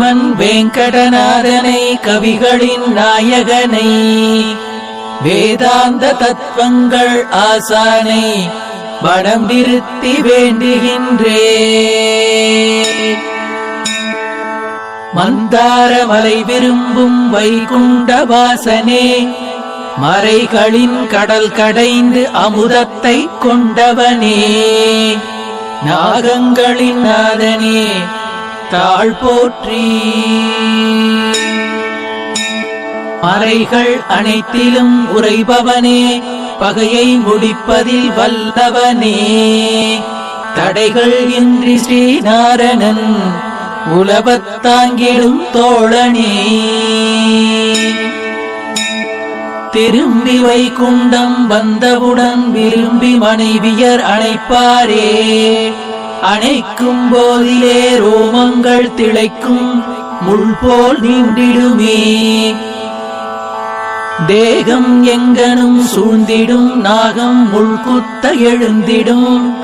ஸ்ரீமன் வெங்கடநாதனை கவிகளின் நாயகனை. வேதாந்த தத்துவங்கள் ஆசானை மனம் நிறுத்தி வேண்டுகின்றே. மந்தார மலை விரும்பும் வைகுண்ட வாசனே மறைகளின் கடல் கடைந்து அமுதத்தை கொண்டவனே. நாகங்களின் நாதனே தாழ் போற்றி. மறைகள் அனைத்திலும் உறைபவனே பகையை முடிப்பதில் வல்லவனே. தடைகள் இன்றி ஸ்ரீநாரணன் உலபத்தாங்கிடும் தோழனே. திரும்பி வைகுண்டம் வந்தவுடன் விரும்பி மனைவியர் அழைப்பாரே. அணைக்கும் போதிலே ரோமங்கள் திளைக்கும் முள் போல் நீண்டிடுமே. தேகம் எங்கனும் சூழ்ந்திடும் நாகம் முள்குத்த எழுந்திடும்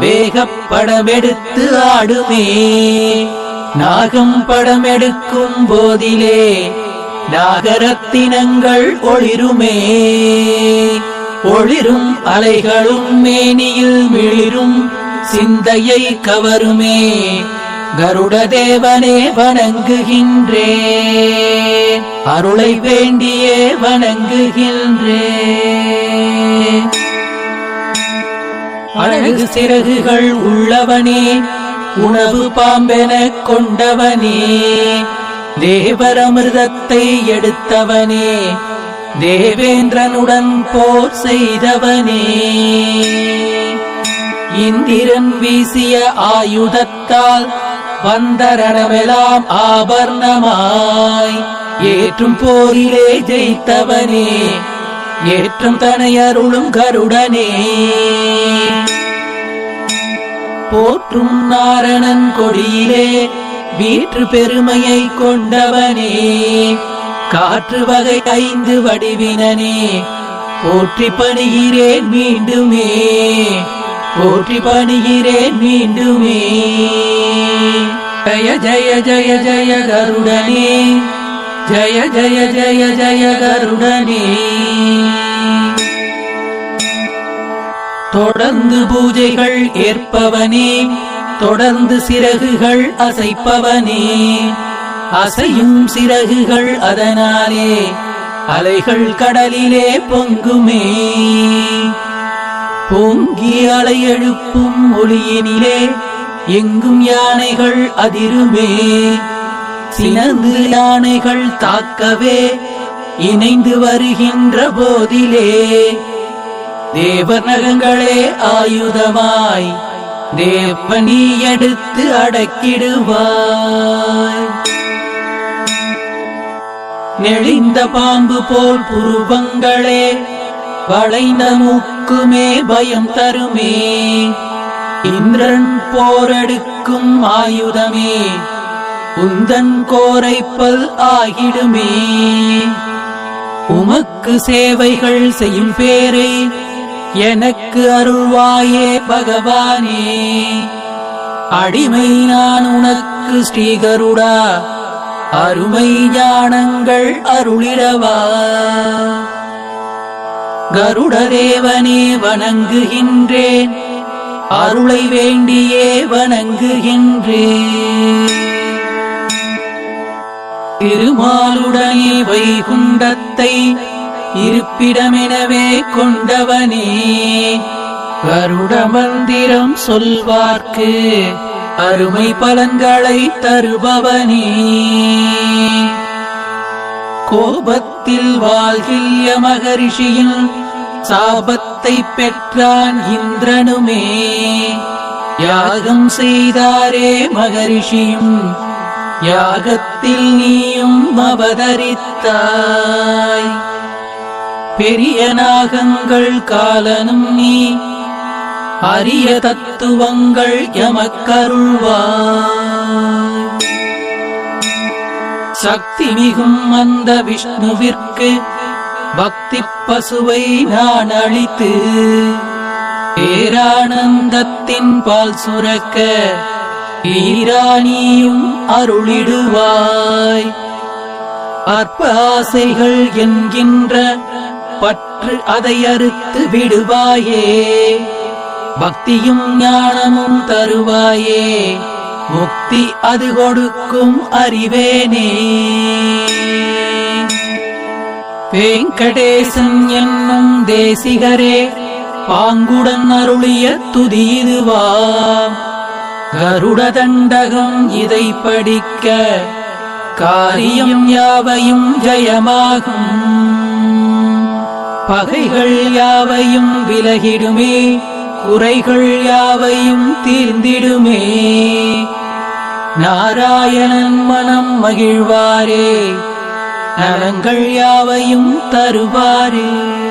வேகப்படமெடுத்து ஆடுமே. நாகம் படமெடுக்கும் போதிலே நாகரத்தினங்கள் ஒளிருமே. ஒளிரும் அலைகளும் மேனியில் மிளிரும் சிந்தையை கவருமே கருட தேவனே வணங்குகின்றே. அருளை வேண்டியே வணங்குகின்றே. அழகு சிறகுகள் உள்ளவனே உணவு பாம்பென கொண்டவனே. தேவரமிர்தத்தை எடுத்தவனே தேவேந்திரனுடன் போர் செய்தவனே. இந்திரன் வீசிய ஆயுதத்தால் வந்தரணமெலாம் ஆபர்ணமாய். ஏற்றும் போரிலே ஜெயித்தவனே ஏற்றும் தனையருளும் கருடனே. போற்றும் நாரணன் கொடியிலே வீற்று பெருமையை கொண்டவனே. காற்று வகை ஐந்து வடிவினனே போற்றி பணிகிறேன் மீண்டுமே. போற்றி பணிகிறேன் மீண்டுமே. ஜய ஜய ஜய ஜய கருடனே. ஜய ஜய ஜய ஜய கருடனே. தொடர்ந்து பூஜைகள் ஏற்பவனே. தொடர்ந்து சிறகுகள் அசைப்பவனே. அசையும் சிறகுகள் அதனாலே. அலைகள் கடலிலே பொங்குமே. பொங்கி அலை எழுப்பும் ஒளியினிலே எங்கும் யானைகள் அதிருமே. சினந்து யானைகள் தாக்கவே இணைந்து வருகின்ற போதிலே. தேவநகங்களே ஆயுதமாய் தேவனி எடுத்து அடக்கிடுவாய். நெளிந்த பாம்பு போல் புருவங்களே வளைந்த மூக்கு மூக்குமே பயம் தருமே. இந்திரன் போரெடுக்கும் ஆயுதமே. உந்தன் கோரைப்பல் ஆகிடுமே. உமக்கு சேவைகள் செய்யும் பேரை எனக்கு அருள்வாயே பகவானே. அடிமை நான் உனக்கு ஸ்ரீகருடா அருமை ஞானங்கள் அருளிடவா. கருடதேவனே வணங்குகின்றேன். அருளை வேண்டியே வணங்குகின்றேன். திருமாலுடனே வைகுண்டத்தை இருப்பிடமெனவே கொண்டவனே. கருட மந்திரம் சொல்வார்க்கு அருமை பலன்களை தருபவனே. கோபத்தில் வாழ்கில்ய மகரிஷியின் சாபத்தை பெற்றான் இந்திரனுமே. யாகம் செய்தாரே மகரிஷியும் யாகத்தில் நீயும் அவதரித்தாய். பெரிய நாகங்கள் காலனும் நீ அரிய தத்துவங்கள் எமக்கருள்வாய். சக்தி மிகும் அந்த விஷ்ணுவிற்கு பக்தி பசுவை நான் அழித்து பேரானந்தத்தின் பால் சுரக்க ஈராணியும் அருளிடுவாய். அற்ப ஆசைகள் என்கின்ற பற்று அதை அறுத்து விடுவாயே. பக்தியும் ஞானமும் தருவாயே. முக்தி அது கொடுக்கும் அறிவேனே. வேங்கடேசன் என்னும் தேசிகரே பாங்குடன் அருளிய துதிதுவாம் கருட தண்டகம் இதை படிக்க காரியம் யாவையும் ஜயமாகும். பகைகள் யாவையும் விலகிடுமே குறைகள் யாவையும் தீர்ந்திடுமே. நாராயணன் மனம் மகிழ்வாரே நலங்கள் யாவையும் தருவாரே.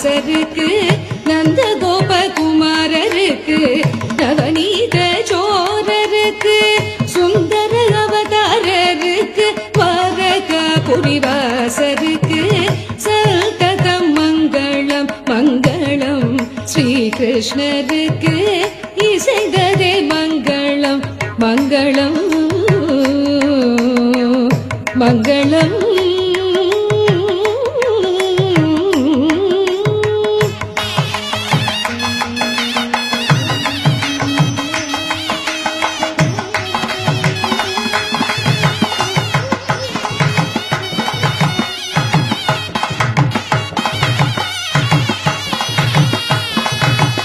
தாசருக்கு நந்த கோபகுமாரருக்கு நவநீத சோரருக்கு சுந்தர அவதாரருக்கு வாரக புரிவாசருக்கு சல்தகம் மங்களம் மங்களம் ஸ்ரீகிருஷ்ணருக்கு இசைததே மங்களம் மங்களம் மங்களம்.